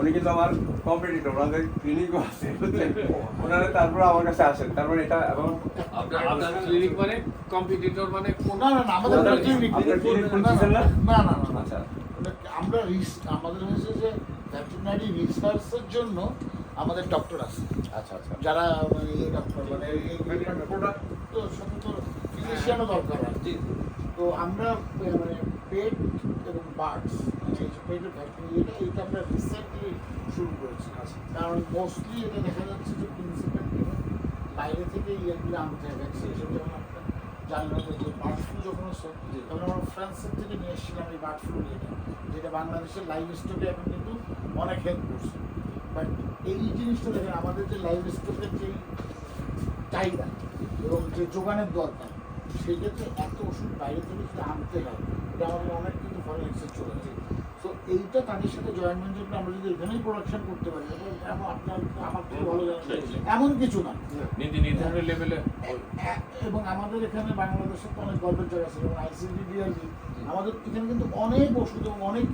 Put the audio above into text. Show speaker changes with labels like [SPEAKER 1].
[SPEAKER 1] উনি কিন্তু আমার কম্পিটিটর ওনাদের ক্লিনিকও আছে বুঝলেন? ওনারা তারপর আমার কাছে আসেন। তারপর এটা এবং
[SPEAKER 2] আপনার ক্লিনিক মানে কম্পিটিটর মানে
[SPEAKER 3] না না না আমাদের না,
[SPEAKER 1] আচ্ছা।
[SPEAKER 3] আমরা রিস- আমাদের হয়েছে যে ভেটেরিনারি রিসার্চের জন্য আমাদের ডক্টর আছে।
[SPEAKER 1] আচ্ছা আচ্ছা।
[SPEAKER 3] যারা মানে ডক্টর মানে প্রোডাক্ট তো সাথে তো ফিজিশিয়ানও দরকার তো আমরা মানে পেট এবং বার্ডস যে পেটের ভ্যাকসিন এটা এটা আমরা রিসেন্টলি শুরু করেছি কারণ মোস্টলি এটা দেখা যাচ্ছে যে প্রিন্সিপাল বাইরে থেকে ইয়েগুলো আনতে হয় ভ্যাকসিনেশন যেমন আপনার জানলাম যে বার্ড ফ্লু যখন হচ্ছে তখন আমরা ফ্রান্সের থেকে নিয়ে এসেছিলাম এই বার্ড নিয়ে যেটা বাংলাদেশের লাইভ স্টকে এখন কিন্তু অনেক হেল্প করছে বাট এই জিনিসটা দেখেন আমাদের যে লাইভ স্টকের যেই চাহিদা এবং যে যোগানের দরকার সেক্ষেত্রে এত ওষুধ বাইরে থেকে আনতে হয় এটা আমাদের অনেক কিন্তু ফরেন এক্সচেঞ্জ চলে যায় এইটা তাদের সাথে জয়েন্ট ভেঞ্চার আমরা যদি এখানেই প্রোডাকশন করতে পারি এমন আপনার আমার থেকে ভালো জানেন এমন কিছু না।
[SPEAKER 2] নির্ধারণের লেভেলে
[SPEAKER 3] এবং আমাদের এখানে বাংলাদেশের তো অনেক গল্পের জায়গা আছে যেমন আইসিডিডিআরবি আমাদের এখানে কিন্তু অনেক ওষুধ এবং অনেক